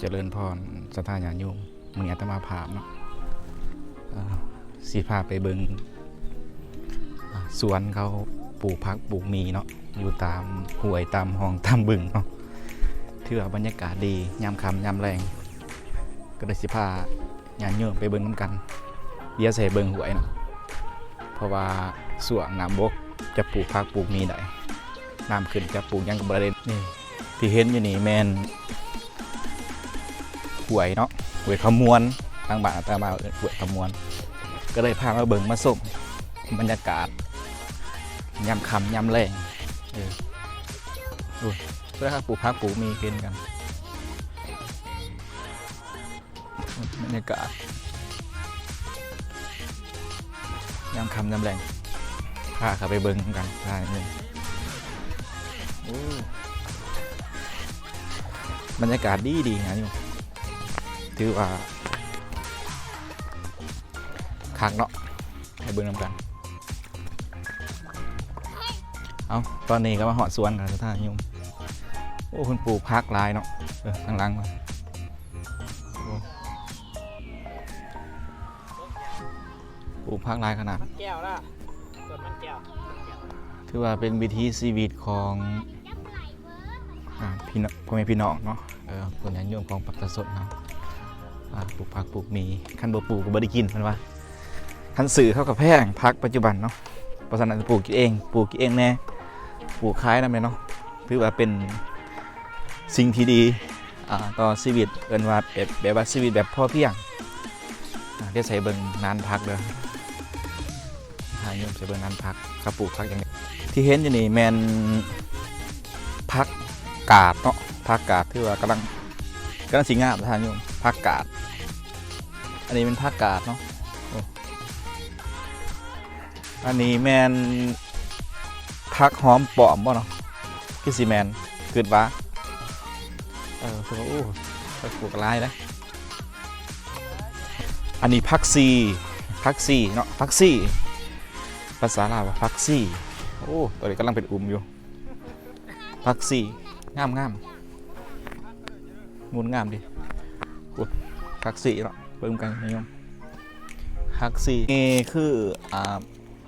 เจริญพรสถานญาณโยมมืออาตมาภาพเนาะสีพาไปเบิงสวนเขาปลูกพักปลูกมีเนาะอยู่ตามห้วยตามห้องตามบึงเนาะที่ว่าบรรยากาศดียามคำยามแรง ก็เลยสิพาญาณโยมไปเบิงน้ำกันเดี๋ยวใส่เบิงหวยเนาะเพราะว่าส่วงน้ำบกจะปลูกพักปลูกมีได้น้ำขึ้นจะปลูกยังกับประเด็นนี่ที่เห็นอยู่นี่แมน หวยเนาะหวยขมวนทางบ้านอามาหวยขมวน ก็เลยพามาเบิ่งมาส่งบรรยากาศยามค่ำยามแรงเออดูเพื่อครับปลูกพักปลูกมีกินกันบรรยากาศยามค่ำยามแรงพาเขาไปเบิ่งกันพาหนึ่งบรรยากาศดีดีนะอยู่ ถือว่าคักเนาะให้เบิ่งนำกัน เอาตอนนี้ก็มาหอดสวนกันทุกท่านโยมโอ้คุณปลูกพักหลายเนาะเออทางหลังมาโอ้ปลูกพักหลายขนาดมันแก้วละส่วนมันแก้วถือว่าเป็นวิถีชีวิตของอ่าพี่น้องพ่อแม่พี่น้องเนาะเออคนยันโยมของปักตะสดเนาะอ่า ปลูกผักปลูกมีคันบ่ปลูกก็บ่ได้กินมันว่าคันสื่อเข้ากับแพงพักปัจจุบันเนาะเพราะฉะนั้นปลูกกินเองปลูกกินเองแน่ปลูกขายนำแม่เนาะถือว่าเป็นสิ่งที่ดีต่อชีวิตเอิ้นว่าแบบแบบว่าชีวิตแบบพอเพียงอ่าเดี๋ยวใส่เบิ่งนานพักเด้อหาโยมใส่เบิ่งนานพักกับปลูกพักอย่างนี้ที่เห็นอยู่นี่แมนพักกาดเนาะพักกาดที่ว่ากำลังกำลังสิงามท่านโยมพักกาด อันนี้เป็นพักกาดเนาะอ,อันนี้แมนพักหอมปลอมบ่เนาะคือสีแมนเกิดว่าเออคือว่าโอ้ไปปลูกลายนะอันนี้พักซีพักซีเนาะพักซีภาษาลาวว่าพักซีโอ้ตัวนี้กำลังเป็นอุ้มอยู่พักสี่งามงามมุนงามดิพักสี่เนาะ เบิ่มกันนิยมพักสี่นี่คืออ่า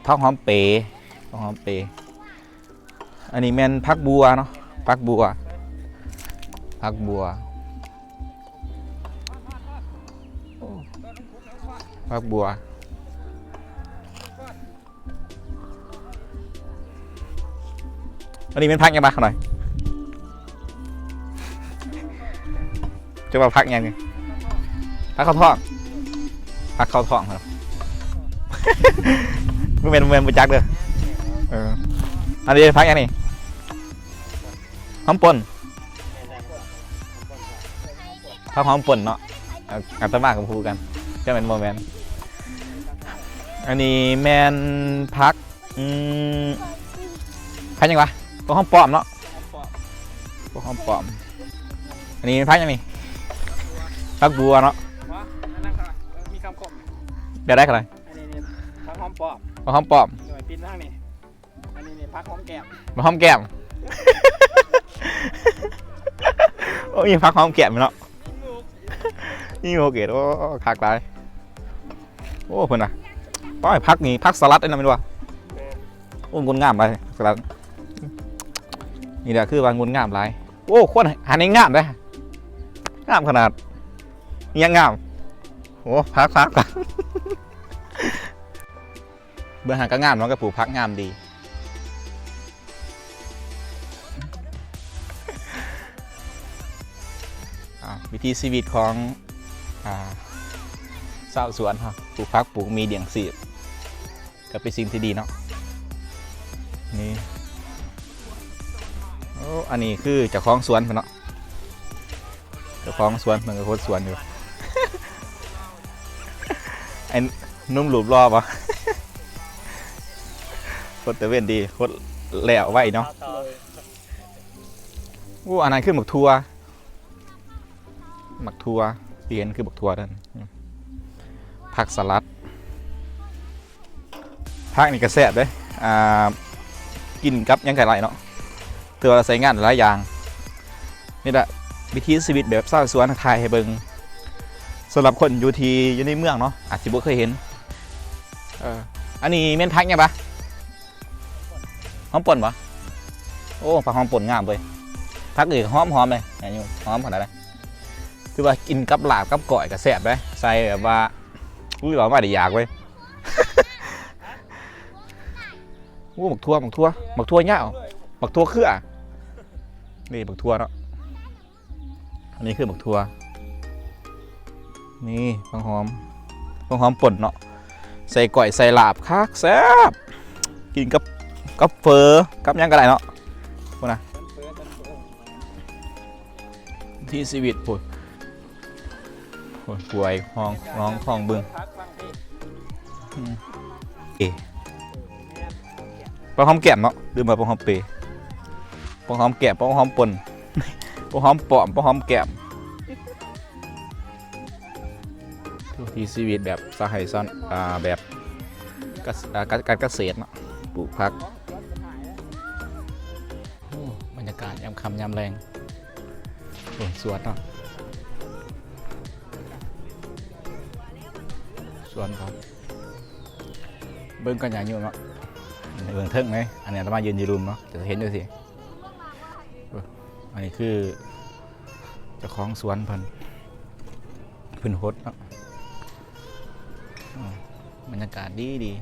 พักหอมเปย์พักหอมเปย์อันนี้แมนพักบัวเนาะพักบัวพักบัวโอ้พักบัวอันนี้เป็นพักยังไงหน่อย จะมาพักยังไง พักเข้าท้องพักเข้าท้องครับไม่เป็นไม่เป็นประจักเด้อเอออันนี้พักยังนี่หอมป่นพักหอมป่นเนาะอาอัตมากับพูกันจะเป็นโมเมนต์อันนี้แมนพักอืมพักยังวะพวกห้องปลอมเนาะพวกห้องปลอม อันนี้พักยังนี่พักบัวเนาะ เดี๋ยวได้กันเลยอันนี้นี่พักหอมปอบพวกห้องปลอมหน่วยปินทางนี่อันนี้นี่พักหอมแก้มมาห้องแก้ม โอ้ยพักห้องแก้มเนาะนี่โอเคโอ้คักตายโอ้เพิ่นน่ะป้อยพักนี่พักสลัดได้นะไม่รู้ว่าโอ้งุนงามไปสลัดนี่แหละคือว่างุนงามหลายโอ้คนหันนี้งามเลยงามขนาดเงี้ยังงาม โอ้พักพักพักเบื้องหางก็งามน้องกระปูพักงามดีอ่าวิธีชีวิตของอ่าชาวสวนครับปลูกพักปลูกมีเดียงสีดก็เป็นสิ่งที่ดีเนาะนี่โอ้อันนี้คือเจ้าของสวนเนเนาะเจ้าของสวนมันก็โคตรสวนอยู่ ไอ้นุ่มหลูบรอบอะโคตรเตเว่นดีโคตรแหลวไว้เนาะต่อโอ้อันนั้นคือหมึกทัวหมักทัวที่เห็นคือบักทัวนั่นผักสลัดผักนี่กระแสบเลยอ่ากินกับยังไก่ไรเนาะเตือใส่งานหลายอย่างนี่แหละวิถีชีวิตแบบชาวสวนถ่ายให้เบิ่ง สำหรับคนอยู่ที่อยู่ในเมืองเนาะอาจจะบ่เคยเห็นเอออันนี้แม่นพักไงปะหอมป่นปะโอ้ผักหอมป่นงามเลยพักอื่นหอมหอมเลยอันนี้หอมขนาดไหนคือว่ากินกับลาบกับก่อยกับแซ่บเลยใส่แบบว่าอุ้ยบอกว่าได้อยากเว้ยโอ้หมักทั่วหมักทั่วหมักทั่วเงาวหมักทั่วเครือนี่หมักทั่วเนาะอันนี้คือหมักทั่ว นี่ผักหอมผักหอมป่นเนาะใส่ก่อยใส่ลาบคักแซ่บกินกับกับเฟอกับยังก็ได้เนาะต้นเฟือต้นเฟือที่ชีวิตปุ่นโอ้ยป่วยห้องร้องห้องบึงพักฟังพี่เอปลาหอมแก้มเนาะดื่มมาปลาหอมเปปลาหอมแก้มปลาหอมป่นปลาหอมปลอมปลาหอมแก้ม ที่ชีวิตแบบสหายซ้อนอ่าแบบการเกษตรเนาะปลูกผักบรรยากาศยามคำยามแรงสวนเนาะสวนครับ เบิ้งกันอย่างยู่เนาะเบิ้งเทิงไหมอันนี้ต้อาตมายืนยืนรุมเนาะจะเห็นด้วยสิอันนี้คือเจ้าของสวนพิ่นพิ่นฮดเนาะ บรรยากาศดีดี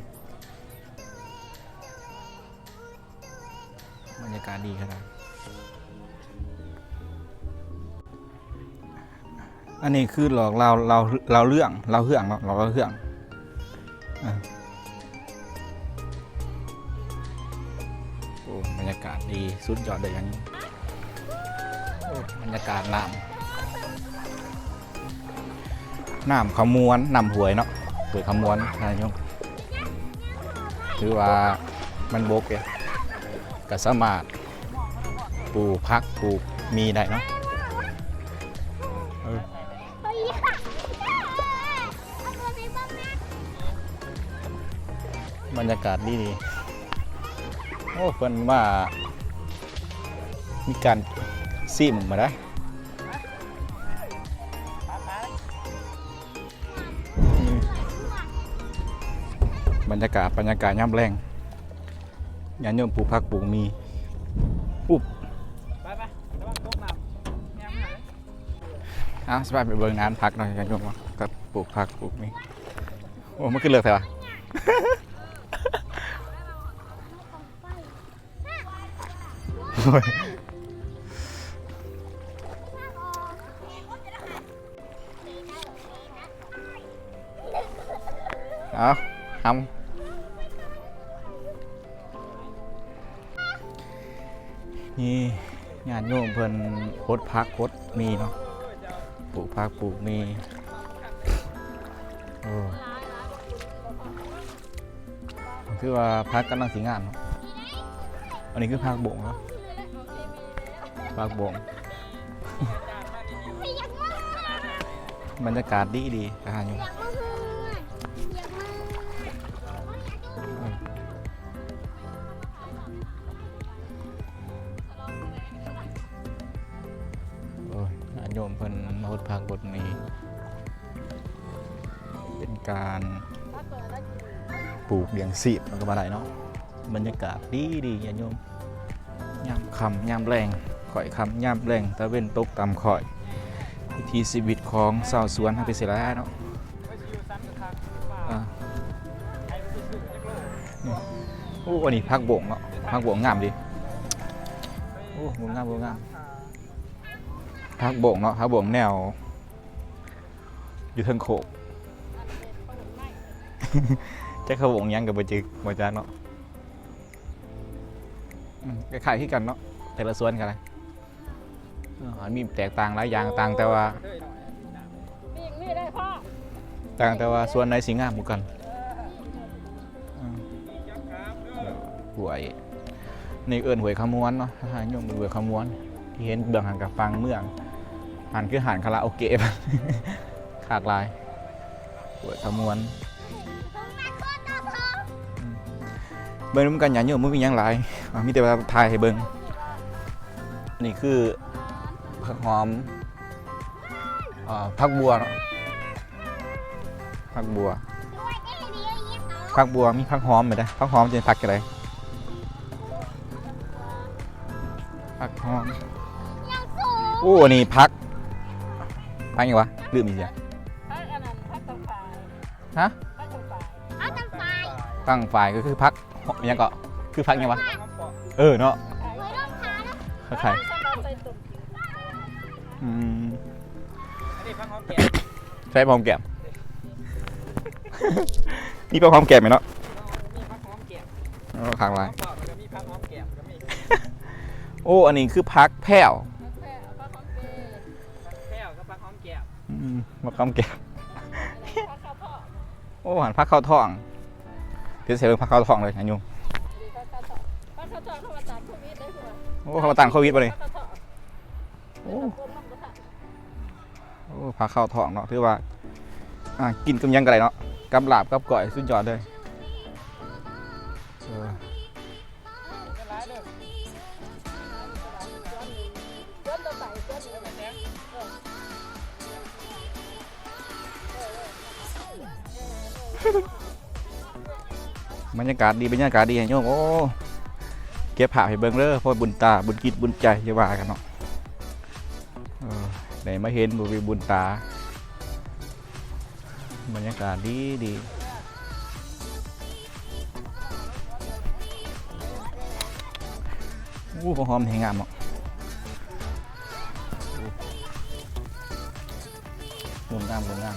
บรรยากาศดีขนาดอันนี้คือหลอกเราเราเราเรื่องเราเรื่องเนาเราเรื่องโอ้บรรยากาศดีสุดยอดเลยอันนี้โอ้บรรยากาศน้ำน้ำขมวนน้ำหวยเนาะ หวยขมวนนายกถือว่ามันบกเลยก็สามารถปลูกพักปลูกมีได้เนาะบรรยากาศดีดีโอ้เพิ่นว่ามีการซิมมาได้ บรรยากาศบรรยากาศย่ำแรงยานโยมปลูกพักปลูกมีปุ๊บไปไประวังตกน้ำแง่มาเลยอะสบายไปเบิ่งน้ำพักหน่อยยานโยมว่ากับปลูกพักปลูกมีโอ้มันขึ้นเลือกใช่ปะโอ้ยเอาทำ นี่งานโยมเพิ่นโคดพักโคดมีเนาะปลูกพักปลูกมีโอ้คือว่าพักกำลังสิงานเนาะอันนี้คือพักบ่งเนาะพักบ่งบรรยากาศดีดีอาหารอยู่ งสีบมันก็มาได้เนาะบรรยากาศดีดีๆญาโยมยามคำยามแรงข่อยคำยามแรงตะเว้นตกตามข่อยวิถีชีวิตของชาวสวนทำไปเสร็จแล้วเนาะไปชิวซ้ำจะทางป่าอ่าไอ้ไปชิวจักโอ้อันนี้พักบงเนาะพักบงงามดิโอ้บงงามบงงามพักบงเนาะพักบงแนว อยู่เทิงโขก จะเขาบงยังกับบจึกบจักเนาะอืมคล้ายๆที่กันเนาะแต่ละส่วนกันเลยเอมีแตกต่างหลายอย่างต่างแต่ว่าเฮ้ยหน่อยน้ำนี่นี่ได้พ่อต่างแต่ว่าส่วนในสิงามหมู่กันอืมจักครับเด้อหวยนี่เอิ้นหวยขมวนเนาะทหารยงเป็นหวยขมวนที่เห็นเบื้องหันกับฟังเมืองหันคือหันคาราโอเกะ ขากลายหวยขมวน เบิ่งนำกันอย่างเยอะมันมีหยังหลายอะมีแต่ว่าถ่ายให้เบิ่งนี่คือผักหอมอ่าพักบัวเนาะพักบัวพักบัวมีพักหอมไหมได้พักหอมจะพักอะไรพักหอมโอ้อันนี้พักพักยังวะลืมอีกอย่างพักอันนั้นพักตะไคร้ฮะพักตะไคร้เอาตังไฟตั้งฝ่ายก็คือพัก ยังก็คือพักยังวะข้าวปอกเออเนาะไว้รองเท้าแล้วใครสำหรับใส่ตุ่มผิวอืมอันนี้พักหอมแก้มใช้พร้อมแก้มมีพร้อมแก้มไหมเนาะมีพักหอมแก้มเอาข้างไรข้าวปอกแล้วก็มีพักหอมแก้มก็มีโอ้อันนี้คือพักแพ้วพักแพ้พักของเกย์พักแก้วกับพักหอมแก้มอืมมาพร้อมแก้มพักข้าวทอดโอ้หันพักเข้าท้อง เดี๋ยวเสียเรื่งพักเข้าท้องเลยนะยุงพักข้าวทอดพักข้าทอดเข้ามาจากโควิดได้หัวโอ้เขามาตั้งโควิดมาเลยพักข้าวทอดโอ้โอ้ลงกรโอ้พักเข้าท้องเนาะถือว่าอ่ากินกับยังกันไรเนาะกับลาบกับก่อยสุดยอดเลย บรรยากาศดีบรรยากาศดีโยมโอ้เก็บผ้าให้เบิ่งเด้อพราะบุญตาบุญกิจบุญใจอย่าว่ากันเนาะได้มาเห็นบุญบุญตาบรรยากาศดีดีอู้หอมแหงงามเนาะอู้งามงามงาม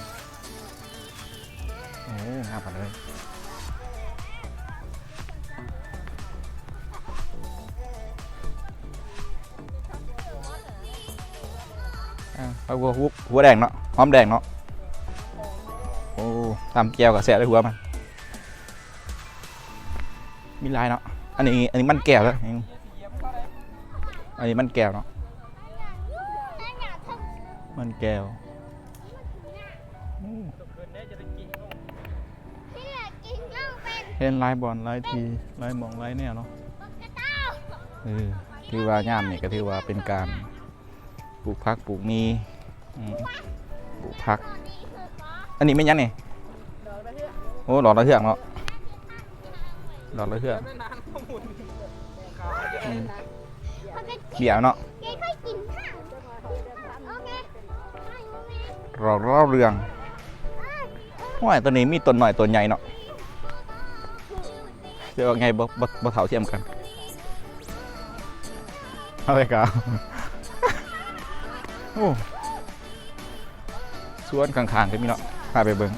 โอ้งามไปเลย เอาหัวหัวหัวแดงเนาะหอมแดงเนาะโอ้ทำแก้วกับแสะด้วยหัวมันมีลายเนาะอันนี้อันนี้มันแก้วแล้วอันนี้มันแก้วเนาะมันแก้วเห็นลายบอลลายทีลายหมองลายเนี่ยเนาะปกระเต้าเออถือว่าย่ามนี่ก็ถือว่าเป็นการปลูกพักปลูกมี ปลูกพักตอนนี้คือขออันนี้ไม่ยันนี่ดอกกระเทียมโอ้หลอดระเทือกเนาะหลอดระเทือกไม่นานข้าวหมุนข้าวเยอะอืมปกติเขียวเนาะแกค่อยกินข้าวโอเคให้แม่หลอดรอบเรืองว่าตัวนี้มีต้นหน่อยต้นใหญ่เนาะเรียกว่าไงบ่บ่บ่เท่าเทียมกันอะไรกันโอ้ส วนข้างๆก็มีเนาะพาไปเบิ่ง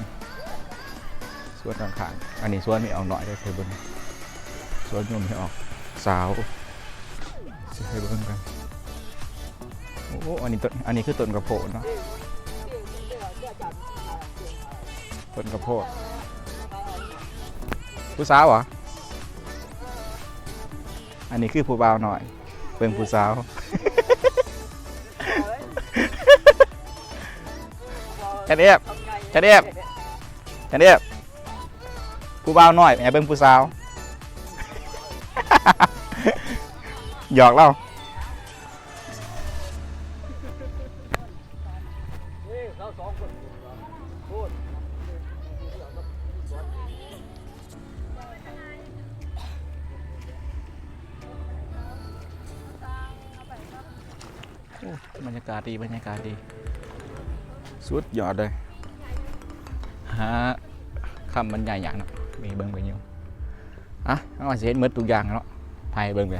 สวนข้างๆอันนี้สวนนี่เอาหน่อยได้ไปเบิ่งสวนโยมให้ออกสาวสิให้เบิ่งกันโอ้อันนี้ต้นอันนี้คือต้นกระโพดเนาะต้นกระโพดผู้สาวเหรออันนี้คือผู้บ่าวหน่อยเป็นผู้สาว แค่นี้แค่นี้แค่นี้ผู้บ่าวหน่อยแอบเป็นผู้สาว หยอกเล่าเราบรรยากาศดี บรรยากาศดี สุดยอดเลยฮะคำบรรยายอย่างเนาะมีเบิ้งไปอยู่อะเอามาเสียหมดทุกอย่างเนาะถ่ายเบิ้งไป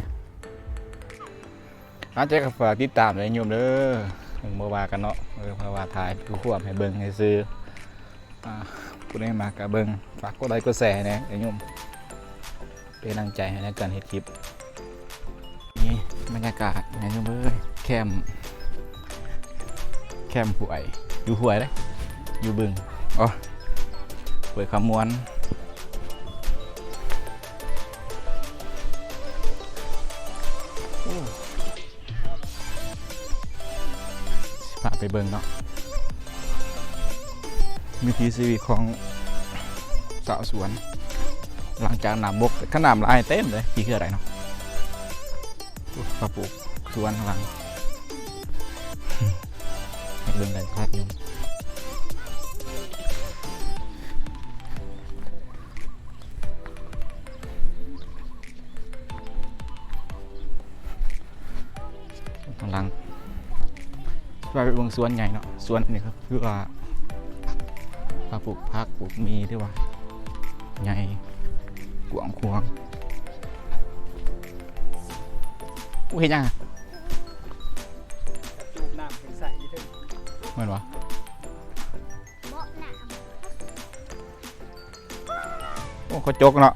อาเจ๊ก็ฝากติดตามเลยโยมเด้อถึงมาว่ากันเนาะเออเพราว่าถ่ายผู้ควบให้เบิ้งให้ซื้ออ่าผู้ได้มากกับเบิ้งฝากกดไลค์กดแชร์นะโยมเป็นกำลังใจให้ในการเฮ็ดคลิปนี่บรรยากาศนะโยมเอ้ยแคมแคมหวย อยู่หวยเลยอยู่บึงอ๋อหวยคำมวนโอ้สิพาไปเบิ่งเนาะวิถีชีวิตของสาวสวน หลังจากน้ำบกขนาดลายเต็มเลยกี่คืออะไรเนาะโอ้ปลาปลูกสวนข้างหลัง ให้เบิ่งกันชัดอยู่กำลังว่าไปเบิ่งสวนใหญ่เนาะสวนนี่ก็คือว่าว่าปลูกพักปลูกมีที่ว่าใหญ่กว้างขวงอู้เห็นยัง เหมือนวะโอ้เขาจกเนาะ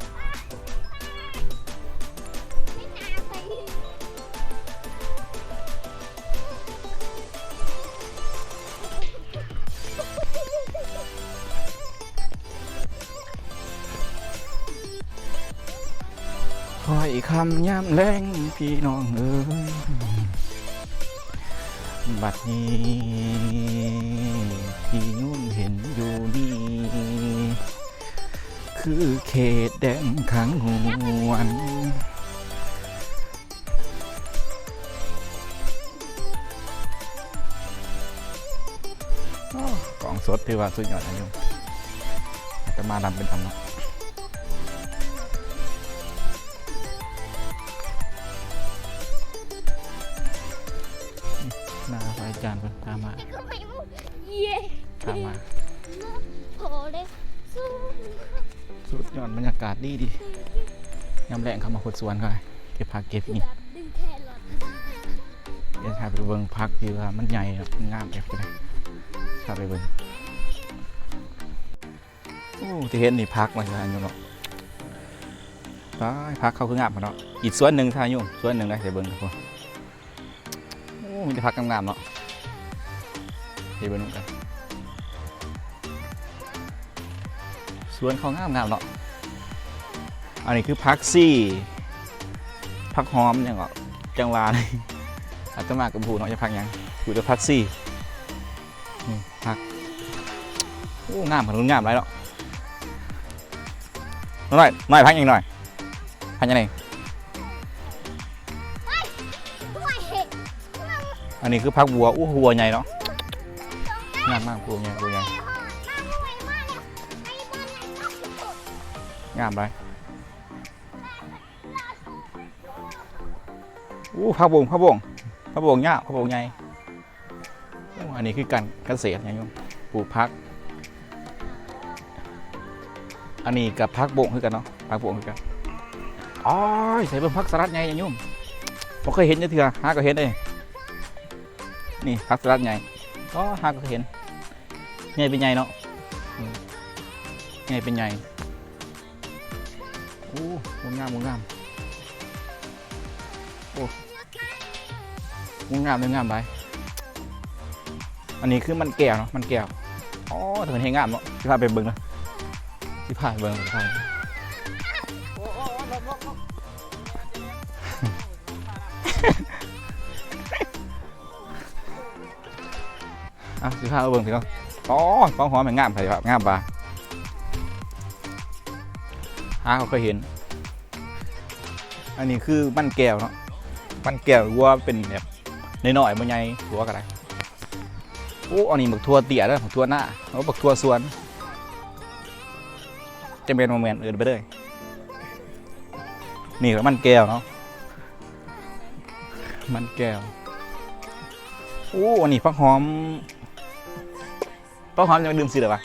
คอยคำย้ำแรงพี่น้องเอ้ย บัดนี้ที่ยุ่นเห็นอยู่นี่คือเขตแดนขังหวนอ้อกล่องสดถือว่าสุดยอดนะโยมจจะมาดำเป็นทำเนาะ จารย์เพิ่นตามมานี่ก็ไม่มุกเย่ตามมาโผเลยสู้สุดยอดบรรยากาศดีดียามแรงเข้ามาขุดสวนก็เก็บผักเก็บนี่แบบดึงแครอทเดี๋ยวพาไปเบิ่งพักที่ว่ามันใหญ่เนาะมันงามแบบนี้พาไปเบิ่งโอ้ที่เห็นนี่พักมาทานอยู่เนาะไปพักเขาคืองามมาเนาะอีกสวนหนึ่งทานอยู่สวนหนึ่งได้เดี๋ยวเบิ่งทุกคนโอ้มีแต่พักงามๆเนาะเดี๋ยวเบิ่งนำกันสวนเขางามๆเนาะอันนี้คือพักซี่พักหอมยังเงาะจังหวาเลยอาตมากับผูเนาะจะพักหยังอยู่จะพักซี่นี่พักโอ้งามขนาดงามไรเนาะหน่อยหน่อยพักยังหน่อยพักยังไงด้วยเห็ดอันนี้คือพักบัวอู้หัวใหญ่เนาะ งามมากบัวใหญ่บัวใหญ่งามไปอู้พักบงพักบงพักบงเงาพักบงใหญ่อันนี้คือการเกษตรไงโยมปลูกพัก อันนี้กับพักบงคือกันเนาะพักบงคือกันอ๋อใส่เบิ่งพักสลัดใหญ่ยังโยมผมเคยเห็นเยอะเถื่อหาก็เห็นเลยนี่พักสลัดใหญ่ก็หาก็เห็น หญ่เป็นใหญ่เนาะอืมใหญ่เป็นใหญ่โอ้งงามงงามโอ้งงามเลยงามไปอันนี้คือมันแก้วเนาะมันแก้วอ๋อถึงเห็นงามเนาะที่พาไปเบิ่งนะที่พาไปเบิ่งที่าไปอะที่พาไปเบิ่งสิเนาะ อ๋อฟ้องหอมมันงามไปครับงามปะหาเขาเคยเห็น อันนี้คือมันแก้วเนาะมันแก้ววัวเป็นแบบน้อยๆมันใหญ่หัวก็ได้โอ้อันนี้บักทัวเตี้ยด้อบักทัวหน้าแล้วบักทัวสวนจะเป็นโมเมนต์อื่นไปเลยนี่ก็มันแก้วเนาะมันแก้วโอ้อันนี้ฟักหอม ฟักหอมยังดื่มสิเหรอวะ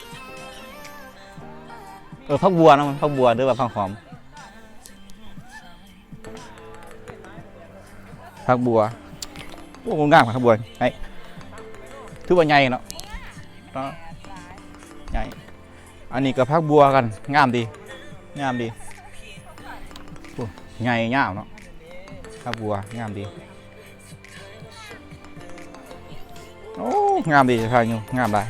เออฟักบัวนะมันฟักบัวหรือว่าฟักหอมผักบัวโอ้โหงามกว่าผักบัวไอ้ถือว่าใหญ่เนาะเนาะใหญ่อันนี้ก็ผักบัวกันงามดีงามดีใหญ่ยาวเนาะผักบัวงามดีโอ้งามดีจะทานอยู่งามได้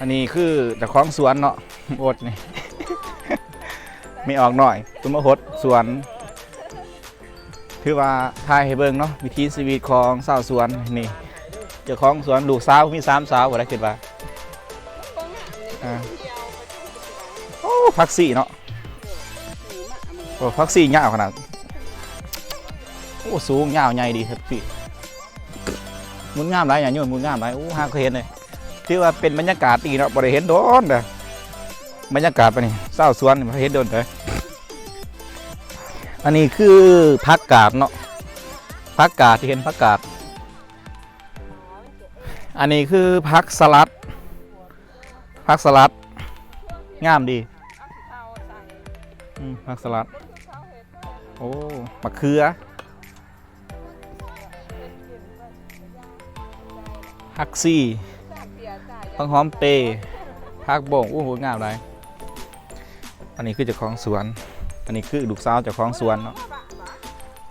อันนี้คือแต่ของสวนเนาะโอดนี่ ไม่ออกหน่อยตุ้มะฮดสวนคือว่าทายให้เบิ่งเนาะวิถีชีวิตของสาวสวนนี่เจ้าของสวนลูกสาวมีสามสาวก็ได้คิดว่าอ่าโอ้พักสี่เนาะโอ้พักสี่ยาวขนาดโอ้สูงยาวใหญ่ดีครับพี่มุนงามหลายอย่างโยนมุนงามหลายอู้ห้าเคยเห็นเลย ที่ว่าเป็นบรรยากาศดีเนาะบ่ได้เห็นโดนเด้อบรรยากาศปะนี่เศร้าสวนบ่เห็นโดนเด้ออันนี้คือผักกาดเนาะผักกาดที่เห็นผักกาด อันนี้คือผักสลัดผักสลัด งามดีเอาสิเทาใส่อืมผักสลัดมันคือเขาเห็ดโอ้มะเขือผักซี่ ผักหอมเปย์ผักบ่งโอ้โหงามเลยอันนี้คือเจ้าของสวน อันนี้คือลูกสาวเจ้าของสวนเนาะ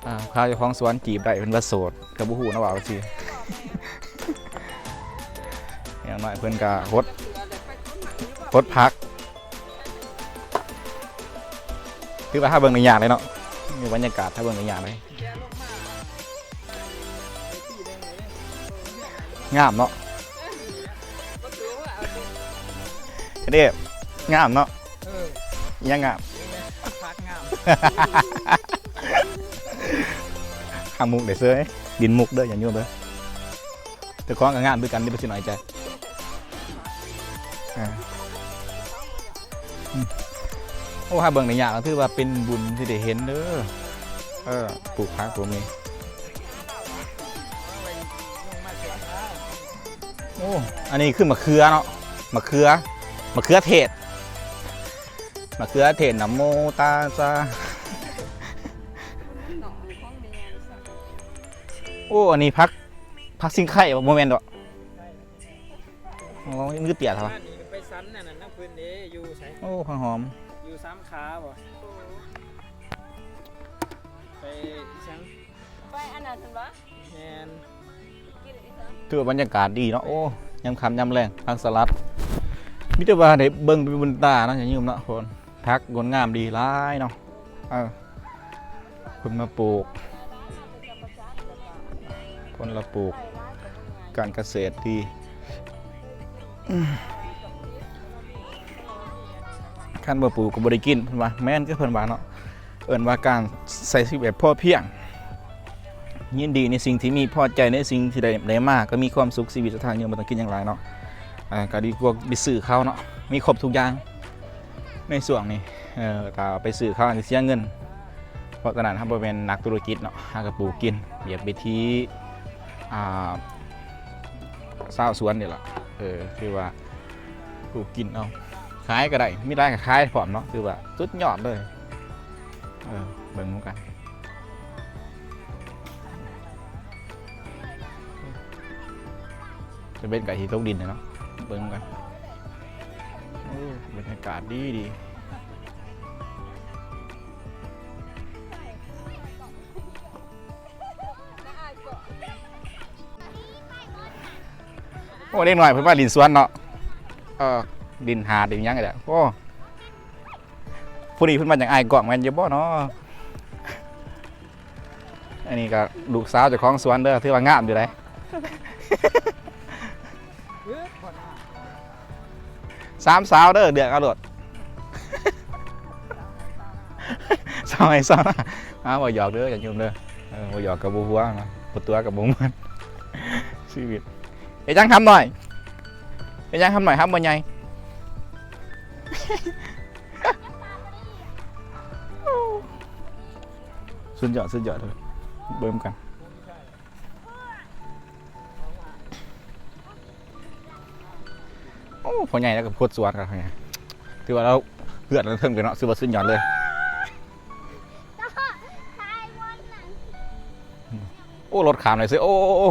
อ่าข้าวเจ้าของสวนจีบได้เป็นว่าโสดกับบุหูนะว่าสิอย่างน้อยเพิ่อนก็ฮดฮดพัก คือว่าถ้าเบิ่งในอย่างเลยเนาะมีบรรยากาศถ้าเบิ่งในอย่างเลยงามเนาะ เด้งามเนาะเออยังงาม พักงามหางมุกเดี๋ยวเสื้อดินมุกเด้ออย่างโยมเด้อแต่ของกับงานด้วยกันนี่เป็นสิหน่อยใจอ่าอืมโอ้ฮาเบิ่งในอย่างก็ถือว่าเป็นบุญที่ได้เห็นเด้อเออปลูกพักปลูกมีโอ้อันนี้คือมะเขือเนาะมะเขือ มะเขือเทศมะเขือเทศนะโมตาซาหนองของแม่สักโอ้อันนี้พักพักซิงไข่บ่โมเมนต์ดอกโอ้ยมันคือเปียกเหรอบ้านนี้ไปสันนั่นน่ะน้ำพื้นเด้อยู่ใช้โอ้ข้าวหอม อยู่สามขาบ่ไปอีสังไปอันนั้นเห็นปะแมนกินอีสังถือว่าบรรยากาศดีเนาะโอ้ยำคำยำแรงพักสลัด มิตรว่าได้เบิ่งเป็นบนตาเนาะอย่างยืมเนาะคนพักงดงามดีร้ายเนาะเออคนมาปลูก คนละปลูก การเกษตรดีขั้นบ่ปลูกก็บ่ได้กินเพิ่นว่าแม่นก็เพิ่นว่าเนาะเอิ้นว่าการใส่ชีวิตแบบพอเพียงยินดีในสิ่งที่มีพอใจในสิ่งที่ได้ได้มากก็มีความสุขชีวิตสุดท้ายเนี่ยบ่ต้องกินอย่างไรเนาะ อ่าก็ดีกว่าไปซื้อเขาเนาะมีครบทุกอย่างในส่วนนี้เออถ้าไปซื้อเขาอาจจะเสียเงิน เพราะตอนนั้นครับเป็นนักธุรกิจเนาะหากระปลูกกินเบียบไปที่อ่าสาวสวนเนี่แหละเออคือว่าปลูกกินเอาขายก็ได้ไม่ได้ก็ขายพร้อมเนาะคือว่าสุดยอดเลยเออเบิ่งมูกันจะเป็นไก่ที่ตกดินเนาะ เบิ่งกันโอ้บรรยากาศดีดีโอ้เด็กหน่อยเพิ่นว่าดินสวนเนาะเออดินหาดินยังไงแหละโอ้ผู้นี้เพิ่นมาจากไอ้กล่องแมนอยู่บ่เนาะอันนี้ก็ลูกสาวเจ้าของสวนเด้อถือว่างามอยู่เลย สามสาวเด้อเดือกเอาโดดสาวไอ้สาวนะอ้าวบ่หยอกเด้ออย่ายุ่งเด้อเออบ่หยอกกับบ่หัวนะบ่ตัวกับบ่มันชีวิตเอ้ยจังทำหน่อยเอ้ยจังทำหน่อยครับบ่ใหญ่สุดยอดสุดยอดเลยเบิ่มกัน พอใหญ่แล้วกับโคตรสวนกันไงถือว่าเราเพื่อนเราเพิ่มกันเนาะซื้อบัตรซื้อหย่อนเลยทายวันนั้นโอ้รถขามเลยซื้อโอ้โอ้โอ้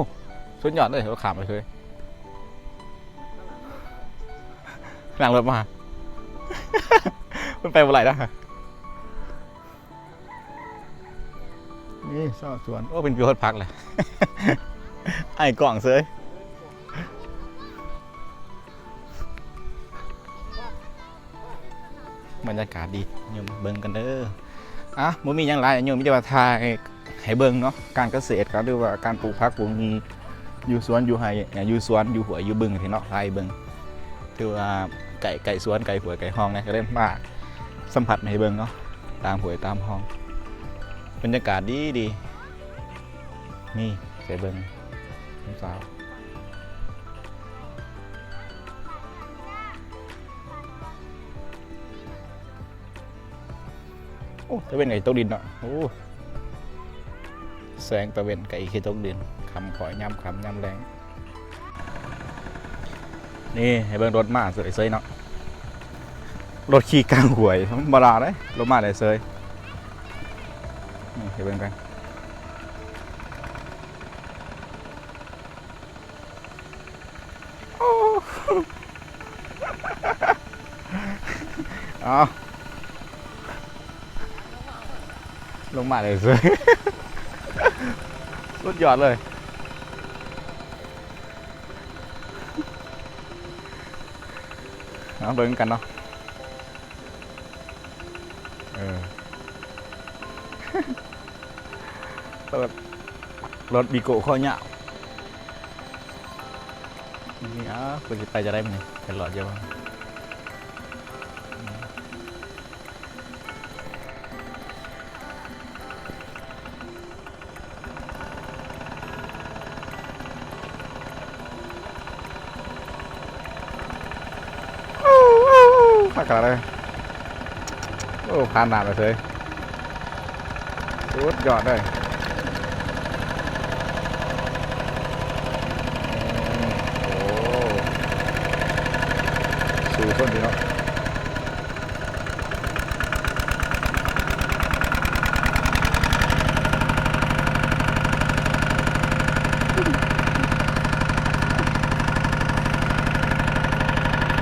สุดยอดเลยรถขามเลยซื้อหลังรถมามันไปบ่ไหรนะนี่ชอบสวน โอ้ เป็นพิวพักเลย ไอ้กล่องเซย รรยากาศดีโยมเบิ่งกันเด้ออะบ่มีหยังไรโยมมีแต่ว่าทายให้เบิ่งเนาะการเกษตรครับหรือว่าการปลูกผักปลูกมีอยู่สวนอยู่ไห้เนี่ยอยู่สวนอยู่หัวยอยู่บึงที่เนาะทายเบิ่งคือว่าไก่ไก่สวนไก่หัวยไก่ห้องนี่ยก็เล่นมาสัมผัสให้เบิ่งเนาะตามหัวยตามห้องบรรยากาศดีดีนี่ใส่เบิ่งสาว โอ้ตะเวนไก่ตกดินเนาะโอ้แสงตะเวนไก่ขี้ตกดินคำขอยย่ำคำย่ำแรงนี่ให้เบิ่งรถมาสวยเซยเนาะรถขี่กลางหวยธรรมดาเลยรถมาเลยเซยนี่ให้เบิ่งกันโอ้ เอา ลงมาเลยสิสุดยอดเลยเอาเบิ่งกันเนาะเออรถรถบีโก้ข้อเหยาวนี่อะไปจะไปจะได้ไหมเนี่ยเป็นหลอดเยอะมากมากระเลยโอ้ผ่านหนาไปเลยสุดยอดเลยโอ้สู่ต้นดีเนาะ